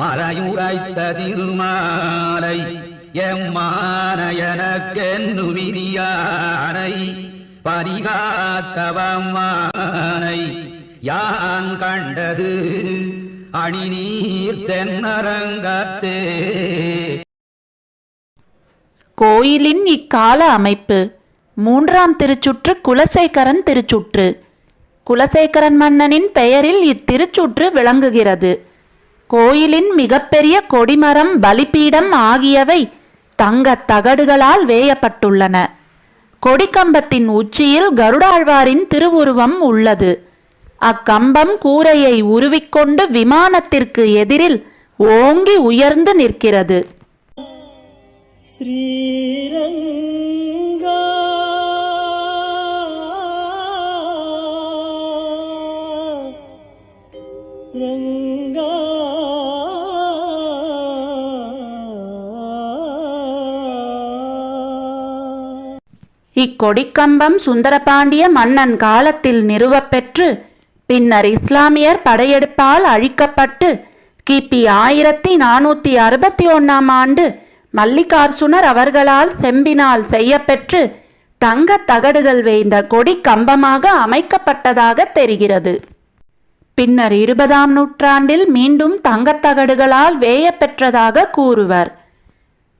மறையுரைத்த திருமாலை எம்மானயனக்கென்னுமிதியானை பரிகாத்தவம்மானை யான் கண்டது அணிநீர் தென்னரங்கத்தே. கோயிலின் இக்கால அமைப்பு மூன்றாம் திருச்சுற்று குலசேகரன் திருச்சுற்று. குலசேகரன் மன்னனின் பெயரில் இத்திருச்சுற்று விளங்குகிறது. கோயிலின் மிகப்பெரிய கொடிமரம் பலிபீடம் ஆகியவை தங்கத் தகடுகளால் வேயப்பட்டுள்ளன. கொடிக்கம்பத்தின் உச்சியில் கருடாழ்வாரின் திருவுருவம் உள்ளது. அக்கம்பம் கூரையை உருவிக்கொண்டு விமானத்திற்கு எதிரில் ஓங்கி உயர்ந்து நிற்கிறது. ஸ்ரீரங்க இக்கொடிக்கம்பம் சுந்தரபாண்டிய மன்னன் காலத்தில் நிறுவப்பெற்று பின்னர் இஸ்லாமியர் படையெடுப்பால் அழிக்கப்பட்டு கிபி ஆயிரத்தி நானூற்றி அறுபத்தி ஒன்றாம் ஆண்டு மல்லிகார்சுனர் அவர்களால் செம்பினால் செய்யப்பெற்று தங்கத் தகடுகள் வேய்ந்த கொடி கம்பமாக அமைக்கப்பட்டதாக தெரிகிறது. பின்னர் இருபதாம் நூற்றாண்டில் மீண்டும் தங்கத் தகடுகளால் வேயப்பெற்றதாக கூறுவர்.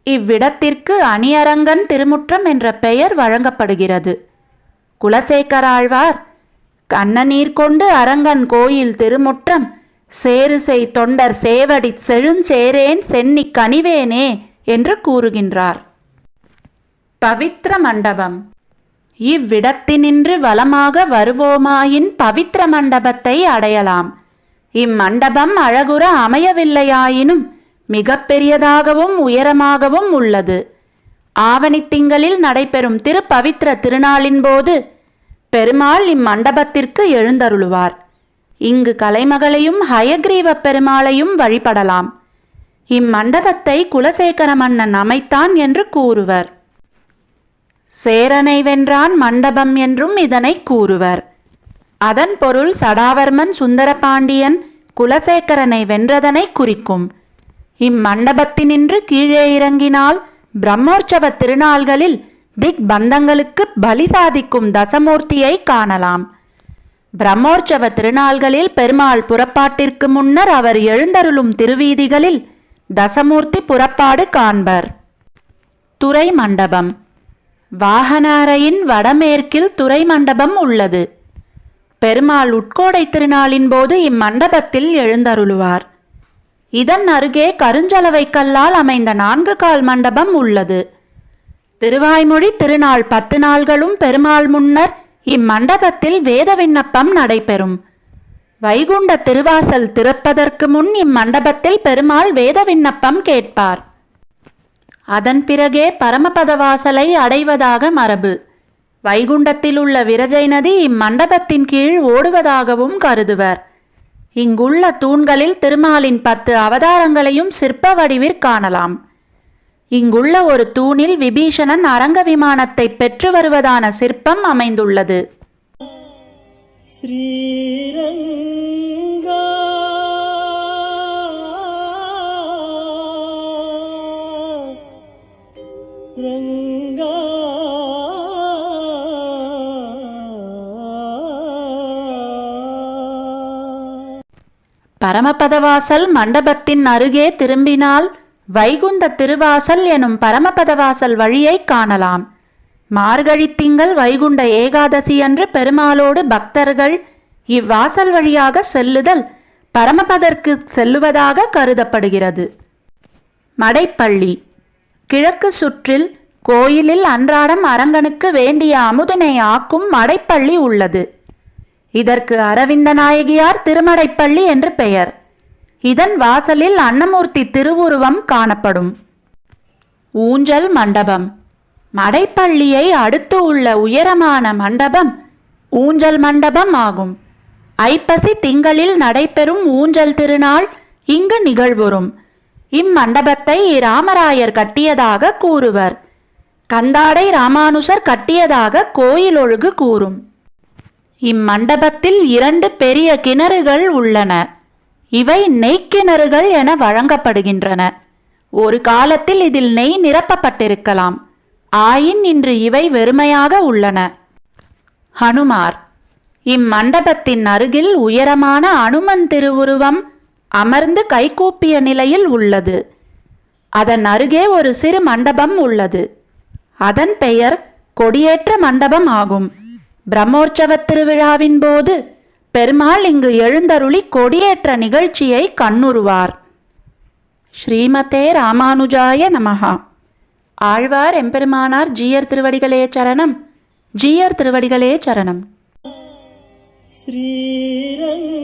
இவ்விடத்திற்கு அணியரங்கன் திருமுற்றம் என்ற பெயர் வழங்கப்படுகிறது. குலசேகராழ்வார் கண்ணநீர் கொண்டு அரங்கன் கோயில் திருமுற்றம் சேருசெய் தொண்டர் சேவடி செழுஞ்சேரேன் சென்னி கனிவேனே என்று கூறுகின்றார். பவித்ர மண்டபம். இவ்விடத்தினின்று வலமாக வருவோமாயின் பவித்ர மண்டபத்தை அடையலாம். இம்மண்டபம் அழகுற அமையவில்லையாயினும் மிகப்பெரியதாகவும் உயரமாகவும் உள்ளது. ஆவணித்திங்களில் நடைபெறும் திருப்பவித்ர திருநாளின் போது பெருமாள் இம்மண்டபத்திற்கு எழுந்தருளுவார். இங்கு கலைமகளையும் ஹயக்ரீவ பெருமாளையும் வழிபடலாம். இம்மண்டபத்தை குலசேகர மன்னன் அமைத்தான் என்று கூறுவர். சேரனை வென்றான் மண்டபம் என்றும் இதனை கூறுவர். அதன் பொருள் சடாவர்மன் சுந்தரபாண்டியன் குலசேகரனை வென்றதனை குறிக்கும். இம்மண்டபத்தினின்று கீழே இறங்கினால் பிரம்மோற்சவ திருநாள்களில் திக் பந்தங்களுக்கு பலி சாதிக்கும் தசமூர்த்தியை காணலாம். பிரம்மோற்சவ திருநாள்களில் பெருமாள் புறப்பாட்டிற்கு முன்னர் அவர் எழுந்தருளும் திருவீதிகளில் தசமூர்த்தி புறப்பாடு காண்பர். துறை மண்டபம் வாகனாரையின் வடமேற்கில் துறை மண்டபம் உள்ளது. பெருமாள் உட்கோடை திருநாளின் போது இம்மண்டபத்தில் எழுந்தருளுவார். இதன் அருகே கருஞ்சலவை கல்லால் அமைந்த நான்கு கால் மண்டபம் உள்ளது. திருவாய்மொழி திருநாள் பத்து நாள்களும் பெருமாள் முன்னர் இம்மண்டபத்தில் வேத விண்ணப்பம் நடைபெறும். வைகுண்ட திருவாசல் திறப்பதற்கு முன் இம்மண்டபத்தில் பெருமாள் வேத விண்ணப்பம் கேட்பார். அதன் பிறகே பரமபத வாசலை அடைவதாக மரபு. வைகுண்டத்தில் உள்ள விரஜை நதி இம்மண்டபத்தின் கீழ் ஓடுவதாகவும் கருதுவர். இங்குள்ள தூண்களில் திருமாலின் பத்து அவதாரங்களையும் சிற்ப வடிவிற் காணலாம். இங்குள்ள ஒரு தூணில் விபீஷணன் அரங்க விமானத்தை பெற்று வருவதான சிற்பம் அமைந்துள்ளது. ஸ்ரீ பரமபதவாசல் மண்டபத்தின் அருகே திரும்பினால் வைகுந்த திருவாசல் எனும் பரமபதவாசல் வழியை காணலாம். மார்கழித்திங்கள் வைகுண்ட ஏகாதசி அன்று பெருமாளோடு பக்தர்கள் இவ்வாசல் வழியாக செல்லுதல் பரமபதற்கு செல்லுவதாக கருதப்படுகிறது. மடைப்பள்ளி. கிழக்கு சுற்றில் கோயிலில் அன்றாடம் அரங்கனுக்கு வேண்டிய அமுதனை ஆக்கும் மடைப்பள்ளி உள்ளது. இதற்கு அரவிந்த நாயகியார் திருமடைப்பள்ளி என்று பெயர். இதன் வாசலில் அன்னமூர்த்தி திருவுருவம் காணப்படும். ஊஞ்சல் மண்டபம். மடைப்பள்ளியை அடுத்து உள்ள உயரமான மண்டபம் ஊஞ்சல் மண்டபம் ஆகும். ஐப்பசி திங்களில் நடைபெறும் ஊஞ்சல் திருநாள் இங்கு நிகழ்வுறும். இம்மண்டபத்தை ராமராயர் கட்டியதாக கூறுவர். கந்தாடை ராமானுசர் கட்டியதாக கோயிலொழுகு கூறும். இம்மண்டபத்தில் இரண்டு பெரிய கிணறுகள் உள்ளன. இவை நெய்க்கிணறுகள் என வழங்கப்படுகின்றன. ஒரு காலத்தில் இதில் நெய் நிரப்பப்பட்டிருக்கலாம். ஆயின் இன்று இவை வெறுமையாக உள்ளன. ஹனுமார் இம்மண்டபத்தின் அருகில் உயரமான அனுமன் திருவுருவம் அமர்ந்து கைகூப்பிய நிலையில் உள்ளது. அதன் அருகே ஒரு சிறு மண்டபம் உள்ளது. அதன் பெயர் கொடியேற்ற மண்டபம் ஆகும். பிரம்மோற்சவத் திருவிழாவின் போது பெருமாள் இங்கு எழுந்தருளி கொடியேற்ற நிகழ்ச்சியை கண்ணுறுவார் ஸ்ரீமதே ராமானுஜாய நமகா ஆழ்வார் எம்பெருமானார் ஜீயர் திருவடிகளே சரணம். ஜீயர் திருவடிகளே சரணம். ஸ்ரீரங்க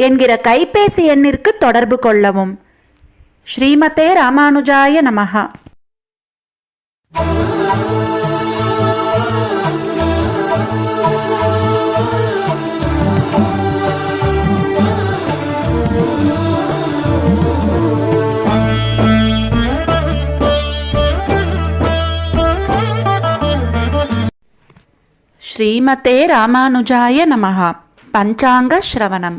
என்கிற கைபேசி எண்ணிற்கு தொடர்பு கொள்ளவும் ஸ்ரீமதே ராமானுஜாய நமஹா श्रीमते रामानुजाय नमः पञ्चाङ्गश्रवणम्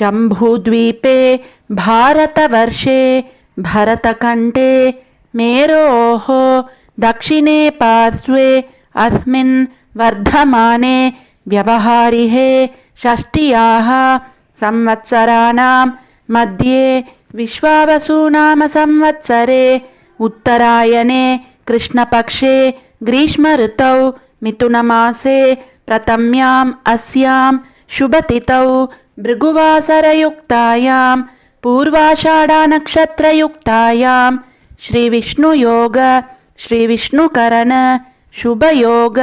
जम्बूद्वीपे भारतवर्षे भरतखण्डे मेरोः दक्षिणे पार्श्वे अस्मिन् वर्धमाने व्यवहारिहे षष्ट्याः संवत्सराणां मध्ये विश्वावसूनाम संवत्सरे उत्तरायणे कृष्णपक्षे ग्रीष्मऋतौ मिथुनमासे प्रथम्याम् अस्यां शुभतिथौ भृगुवासरयुक्तायां पूर्वाषाढानक्षत्रयुक्तायां श्रीविष्णुयोग श्रीविष्णुकरण शुभयोग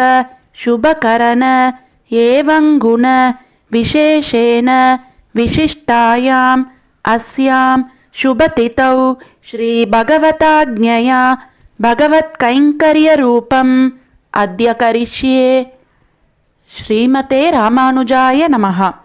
शुभकरणङ्गुण विशेषेण विशिष्टायाम् अस्यां शुभतिथौ श्रीभगवताज्ञया भगवत्कैङ्कर्यरूपम् अद्य करिष्ये। श्रीमते रामानुजाय नमः।